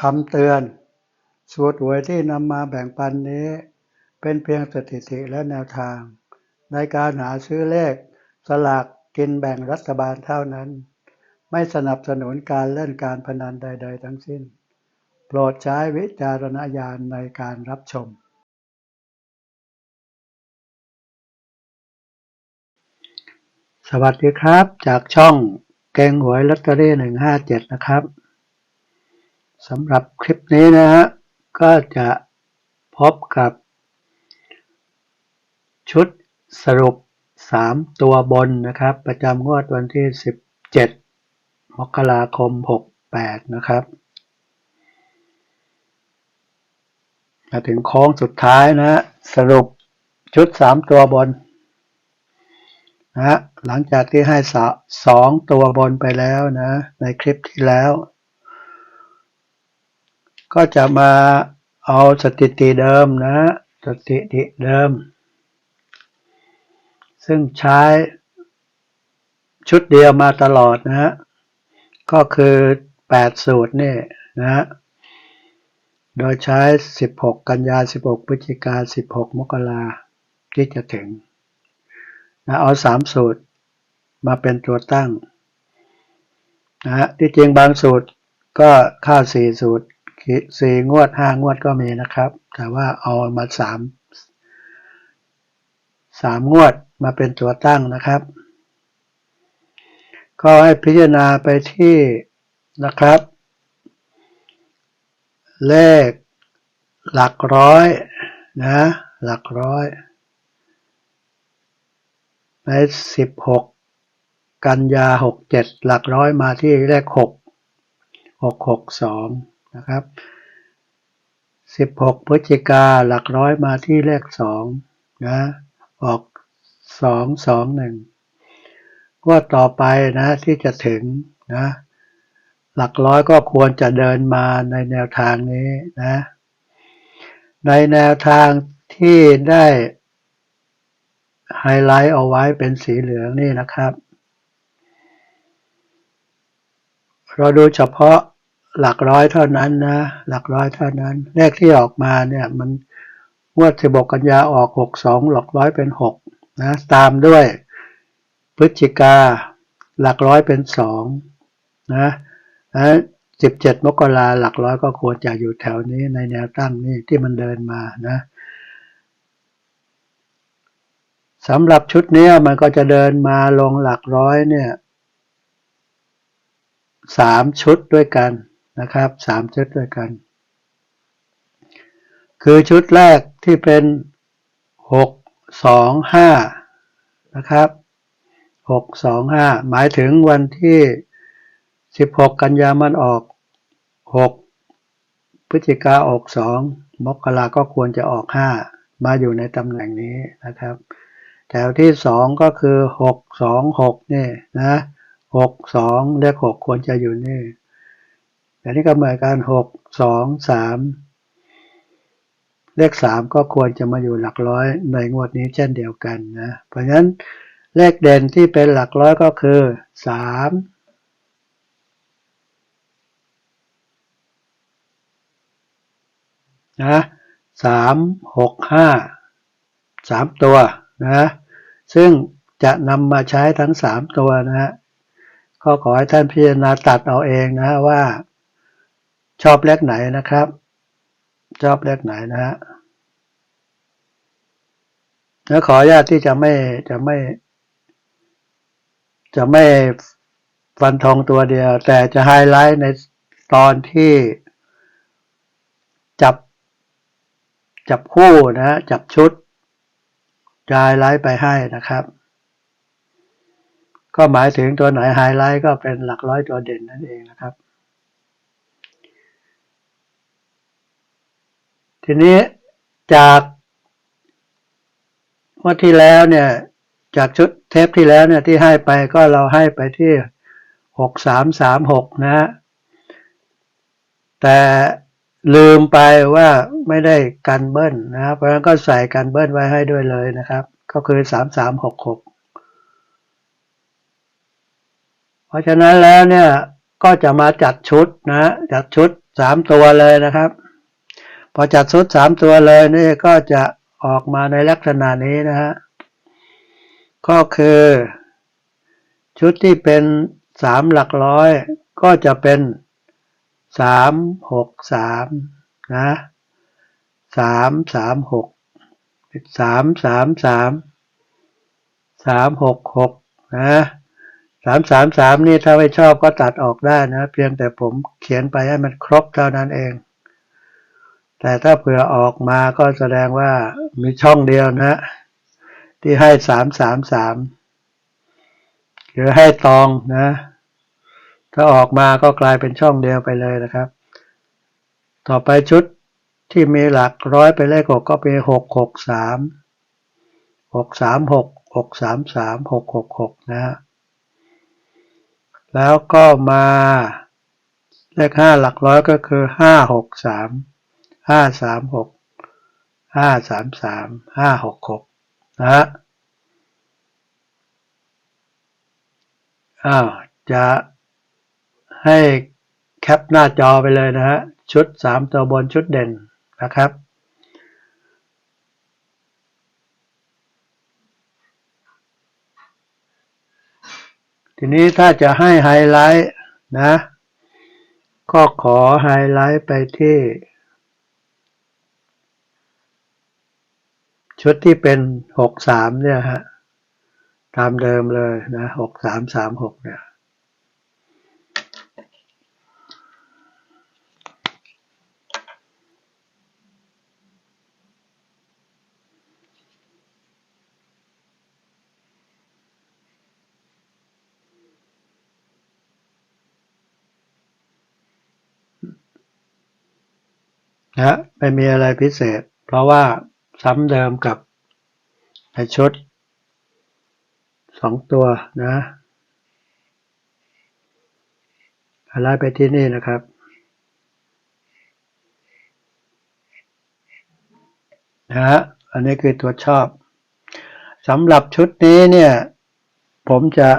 คำเตือน สูตรหวยที่นำมาแบ่งปันนี้ เป็นเพียงสถิติและแนวทาง ในการหาซื้อเลข สลากกินแบ่งรัฐบาลเท่านั้น ไม่สนับสนุนการเล่นการพนันใด ๆ ทั้งสิ้น โปรดใช้วิจารณญาณในการรับชม สวัสดีครับจากช่องเกงหวยลอตเตอรี่หนึ่งห้าเจ็ดนะครับ สำหรับคลิปนี้นะฮะก็จะพบกับ ชุดสรุป 3 ตัวบนนะครับ ประจำงวดวันที่ 17 มกราคม 68 นะครับ มาถึงโค้งสุดท้ายนะสรุปชุด 3 ตัวบนนะฮะหลังจากที่ให้สองตัวบนไปแล้วนะ ในคลิปที่แล้ว ก็จะมาเอาสถิติเดิมนะ สถิติเดิม ซึ่งใช้ชุดเดียวมาตลอดนะฮะ ก็คือ 8 สูตรนี่นะฮะ โดยใช้ 16 กันยา 16 พฤศจิกา 16 มกราที่จะถึงนะเอา 3 สูตรมาเป็นตัวตั้งนะฮะที่จริงบางสูตรก็เข้า4สูตร 4งวด5งวดก็มีนะครับ แต่ว่าเอามา3 3งวดมาเป็นตัวตั้งนะครับ ก็ให้พิจารณาไปที่นะครับ เลขหลักร้อยนะ หลักร้อย ใน 16 กันยา 67 หลักร้อยมาที่เลข 6 662 นะครับ16พฤศจิกาหลักร้อยมาที่เลข2นะออก221งวดต่อไปนะที่จะถึงนะหลักร้อยก็ควรจะเดินมาในแนวทางนี้นะในแนวทางที่ได้ไฮไลท์เอาไว้เป็นสีเหลืองนี่นะครับ เราดูเฉพาะ หลักร้อยเท่านั้นนะ หลักร้อยเท่านั้น เลขที่ออกมาเนี่ยมันงวด16กันยาออก62หลักร้อยเป็น6นะตามด้วยพฤศจิกาหลักร้อยเป็น2นะนะ17มกราหลักร้อยก็ควรจะอยู่แถวนี้ในแนวตั้งนี่ที่มันเดินมานะสำหรับชุดนี้มันก็จะเดินมาลงหลักร้อยเนี่ยสามชุดด้วยกัน นะครับสามชุดด้วยกัน คือชุดแรกที่เป็นหกสองห้านะครับหกสองห้าหมายถึงวันที่สิบหกกันยามันออกหกพฤศจิกาออกสองมกราก็ควรจะออกห้ามาอยู่ในตำแหน่งนี้นะครับ แถวที่สองก็คือหกสองหกนี่นะหกสองเลขหกควรจะอยู่นี่ แต่นี้ก็เหมือนกันหกสองสามเลขสามก็ควรจะมาอยู่หลักร้อยในงวดนี้เช่นเดียวกันนะ เพราะฉะนั้นเลขเด่นที่เป็นหลักร้อยก็คือสามนะสามหกห้าสามตัวนะซึ่งจะนำมาใช้ทั้งสามตัวนะฮะก็ขอให้ท่านพิจารณาตัดเอาเองนะว่า ชอบเลขไหนนะครับ ชอบเลขไหนนะฮะแล้วขออนุญาตที่จะไม่จะไม่ จะไม่ฟันทองตัวเดียว แต่จะไฮไลท์ในตอนที่จับ จับคู่นะ จับชุดจะไฮไลท์ไปให้นะครับ ก็หมายถึงตัวไหนไฮไลท์ก็เป็นหลักร้อยตัวเด่นนั่นเองนะครับ ทีนี้จากวันที่แล้วเนี่ย จากชุดเทปที่แล้วเนี่ยที่ให้ไปก็เราให้ไปที่หกสามสามหกนะฮะแต่ลืมไปว่าไม่ได้กันเบิ้ลนะครับเพราะฉะนั้นก็ใส่กันเบิ้ลไว้ให้ด้วยเลยนะครับ ก็คือสามสามหกหกเพราะฉะนั้นแล้วเนี่ยก็จะมาจัดชุดนะจัดชุดสามตัวเลยนะครับ พอจัดชุดสามตัวเลยนี่ก็จะออกมาในลักษณะนี้นะฮะก็คือ ชุดที่เป็นสามหลักร้อย ก็จะเป็นสามหกสามนะสามสามหกสามสามสามสามหกหกนะสามสามสามนี่ถ้าไม่ชอบก็ตัดออกได้นะ เพียงแต่ผมเขียนไปให้มันครบเท่านั้นเอง แต่ถ้าเผื่อออกมาก็แสดงว่ามีช่องเดียวนะ ที่ให้สามสามสามหรือให้ตองนะ ถ้าออกมาก็กลายเป็นช่องเดียวไปเลยนะครับ ต่อไปชุดที่มีหลักร้อยไปเลขหกก็เป็นหกหกสามหกสามหกหกสามสามหกหกหกนะฮะแล้วก็มาเลขห้าหลักร้อยก็คือห้าหกสาม ห้าสามหกห้าสามสามห้าหกหกนะฮะอ้าวจะให้แคปหน้าจอไปเลยนะฮะ ชุดสามตัวบนชุดเด่นนะครับ ทีนี้ถ้าจะให้ไฮไลท์นะ ก็ขอไฮไลท์ไปที่ ชุดที่เป็นหกสามเนี่ยฮะตามเดิมเลยนะหกสามสามหกเนี่ยนะไม่มีอะไรพิเศษ เพราะว่า ซ้ำเดิมกับในชุดสองตัวนะอะไรไปที่นี่นะครับ นะฮะ อันนี้คือตัวชอบสำหรับชุดนี้เนี่ย ผมจะ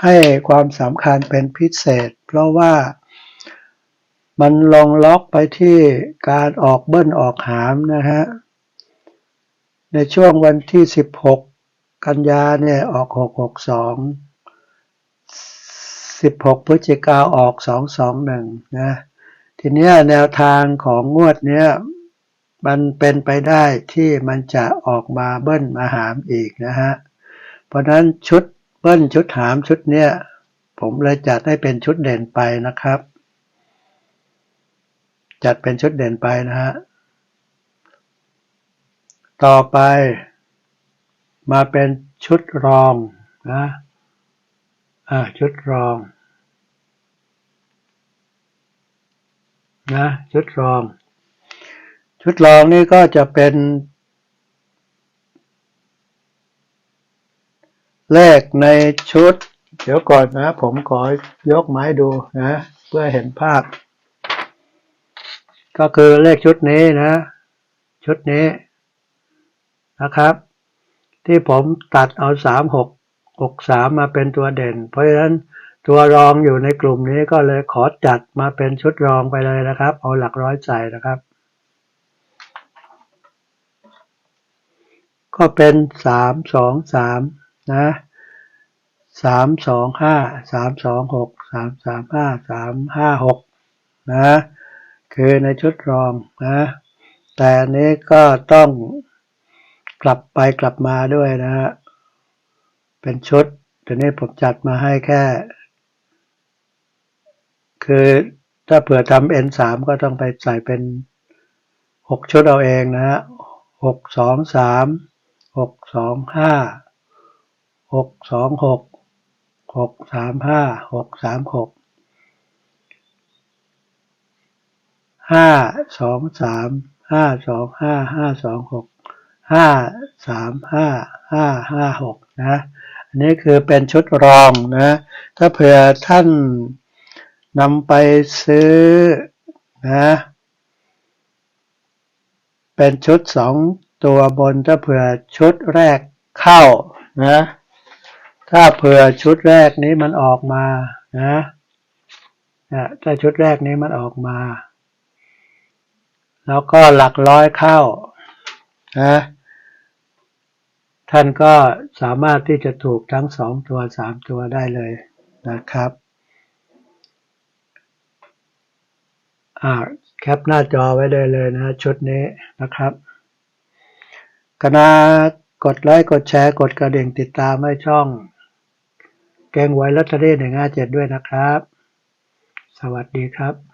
ให้ความสำคัญเป็นพิเศษ เพราะว่ามันลงล็อกไปที่การออกเบิ้ลออกหามนะฮะ ในช่วงวันที่ 16 กันยาเนี่ยออก 662 16 พฤศจิกาออก 221 นะ ทีนี้แนวทางของงวดเนี้ยมันเป็นไปได้ที่มันจะออกมาเบิ้ลมาหามอีกนะฮะ เพราะนั้นชุดเบิ้ลชุดหามชุดเนี้ยผมเลยจัดให้เป็นชุดเด่นไปนะครับ จัดเป็นชุดเด่นไปนะฮะ ต่อไป มาเป็นชุดรองนะอ่าชุดรองนะชุดรอง ชุดรองนี่ก็จะเป็น เลขในชุด เดี๋ยวก่อนนะ ผมขอยกไม้ดูนะ เพื่อเห็นภาพ ก็คือเลขชุดนี้นะ ชุดนี้ นะครับ ที่ผมตัดเอาสามหกหกสามมาเป็นตัวเด่น เพราะฉะนั้นตัวรองอยู่ในกลุ่มนี้ก็เลยขอจัดมาเป็นชุดรองไปเลยนะครับ เอาหลักร้อยใส่นะครับ ก็เป็นสามสองสามนะสามสองห้าสามสองหกสามสามห้าสามห้าหกนะคือในชุดรองนะแต่นี้ก็ต้อง กลับไปกลับมาด้วยนะฮะ เป็นชุดทีนี้ผมจัดมาให้แค่ คือถ้าเผื่อทำ N3 ก็ต้องไปใส่เป็นหกชุดเอาเองนะฮะหกสองสามหกสองห้าหกสองหกหกสามห้าหกสามหกห้าสองสามห้าสองห้าห้าสองหก ห้าสามห้าห้าห้าหกนะอันนี้คือเป็นชุดรองนะถ้าเผื่อท่านนำไปซื้อนะเป็นชุดสองตัวบนถ้าเผื่อชุดแรกเข้านะถ้าเผื่อชุดแรกนี้มันออกมานะนะถ้าชุดแรกนี้มันออกมา แล้วก็หลักร้อยเข้านะ ท่านก็สามารถที่จะถูกทั้งสองตัวสามตัวได้เลยนะครับอ่าแคปหน้าจอไว้เลยเลยนะชุดนี้นะครับกณากดไลค์กดแชร์กดกระดิ่งติดตามให้ช่อง แกงไว้ลอตเตอรี่หนึ่งห้าเจ็ดด้วยนะครับ สวัสดีครับ